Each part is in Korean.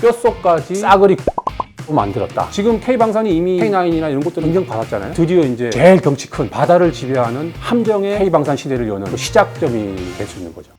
뼛속까지 싸그리 만들었다. 지금 K방산이 이미 K9이나 이런 것들을 인정받았잖아요. 드디어 이제 제일 덩치 큰 바다를 지배하는 함정의 K방산 시대를 여는 그 시작점이 될 수 있는 거죠.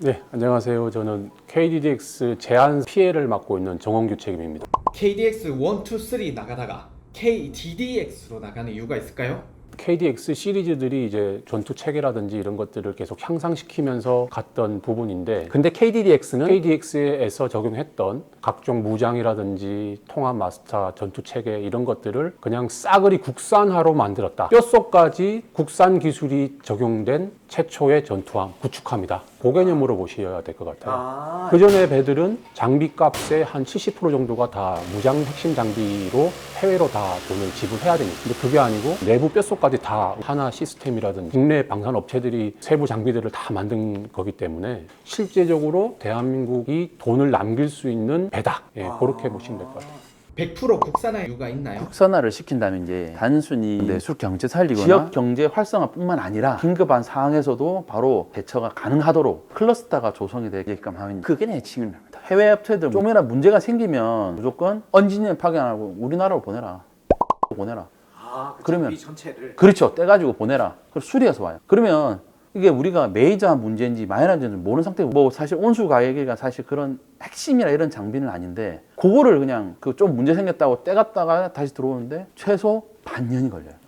네, 안녕하세요. 저는 KDDX 제한 피해를 맡고 있는 정원규 책임입니다. KDX 1, 2, 3 나가다가 KDDX로 나가는 이유가 있을까요? KDX 시리즈들이 이제 전투 체계라든지 이런 것들을 계속 향상시키면서 갔던 부분인데 근데 KDDX는 KDX에서 적용했던 각종 무장이라든지 통합 마스터 전투 체계 이런 것들을 그냥 싸그리 국산화로 만들었다. 뼛속까지 국산 기술이 적용된 최초의 전투함 구축함이다. 그 개념으로 보셔야 될 것 같아요. 아, 그 전에 배들은 장비 값의 한 70% 정도가 다 무장 핵심 장비로 해외로 다 돈을 지불해야 되니까. 근데 그게 아니고 내부 뼛속까지 다 하나 시스템이라든지 국내 방산 업체들이 세부 장비들을 다 만든 거기 때문에 실제적으로 대한민국이 돈을 남길 수 있는 배다. 예, 그렇게 보시면 될 것 같아요. 100% 국산화 이유가 있나요? 국산화를 시킨다면 이제 단순히 내수 경제 살리거나 지역 경제 활성화뿐만 아니라 긴급한 상황에서도 바로 대처가 가능하도록 클러스터가 조성이 되게끔 하면 그게 내 책임입니다. 해외 업체들 좀이나 문제가 생기면 무조건 엔지니어 파견하고 우리나라로 보내라. 보내라. 아, 그러면- 전체를 그렇죠. 떼가지고 보내라. 그럼 수리해서 와요. 그러면 이게 우리가 메이저한 문제인지 마이너한 문제인지 모르는 상태고 뭐 사실 온수 가액이가 사실 그런 핵심이나 이런 장비는 아닌데 그거를 그냥 그 좀 문제 생겼다고 떼갔다가 다시 들어오는데 최소 반년이 걸려요.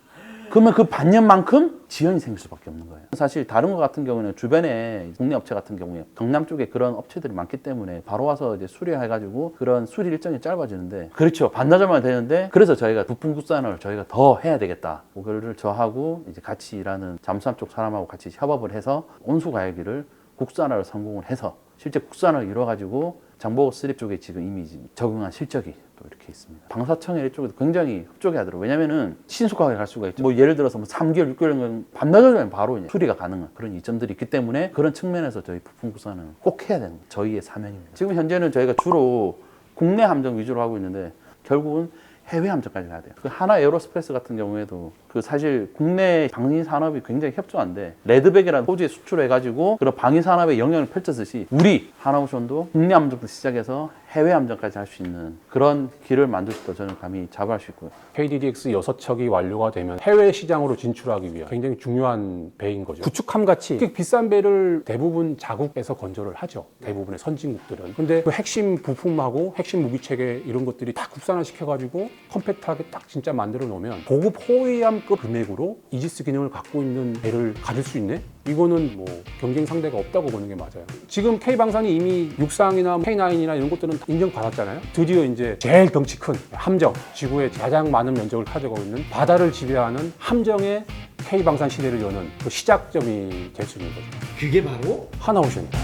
그러면 그 반년만큼 지연이 생길 수밖에 없는 거예요. 사실 다른 거 같은 경우는 주변에 국내 업체 같은 경우에 경남 쪽에 그런 업체들이 많기 때문에 바로 와서 이제 수리해가지고 그런 수리 일정이 짧아지는데 그렇죠 반나절만 되는데 그래서 저희가 부품 국산을 저희가 더 해야 되겠다. 그거를 저하고 이제 같이 일하는 잠수함 쪽 사람하고 같이 협업을 해서 온수 가열기를 국산화를 성공을 해서 실제 국산화를 이뤄가지고 장보고 스립 쪽에 지금 이미 적응한 실적이 또 이렇게 있습니다. 방사청의 이쪽에도 굉장히 협조게 하더라고요. 왜냐면은 신속하게 갈 수가 있죠. 뭐 예를 들어서 뭐 3개월, 6개월이면 반나절이면 바로 이제 수리가 가능한 그런 이점들이 있기 때문에 그런 측면에서 저희 부품 구사는 꼭 해야 되는. 저희의 사명입니다. 지금 현재는 저희가 주로 국내 함정 위주로 하고 있는데 결국은 해외 함정까지 가야 돼요. 그 하나 에어로스페이스 같은 경우에도 그 사실 국내 방위 산업이 굉장히 협조한데 레드백이라는 호주에 수출해가지고 그런 방위 산업에 영향을 펼쳤듯이 우리 하나오션도 국내 함정부터 시작해서 해외 함정까지 할 수 있는 그런 길을 만들 수도 저는 감히 자부할 수 있고요. KDDX 6척이 완료가 되면 해외 시장으로 진출하기 위한 굉장히 중요한 배인 거죠. 구축함 같이 비싼 배를 대부분 자국에서 건조를 하죠. 대부분의 선진국들은. 근데 그 핵심 부품하고 핵심 무기 체계 이런 것들이 다 국산화 시켜가지고 컴팩트하게 딱 진짜 만들어 놓으면 고급 호위함급 금액으로 이지스 기능을 갖고 있는 배를 가질 수 있네? 이거는 뭐 경쟁 상대가 없다고 보는 게 맞아요. 지금 K방산이 이미 육상이나 K9이나 이런 것들은 다 인정받았잖아요. 드디어 이제 제일 덩치 큰 함정, 지구의 가장 많은 면적을 가져가고 있는 바다를 지배하는 함정의 K방산 시대를 여는 그 시작점이 될 수 있는 거죠. 그게 바로 하나오션이다.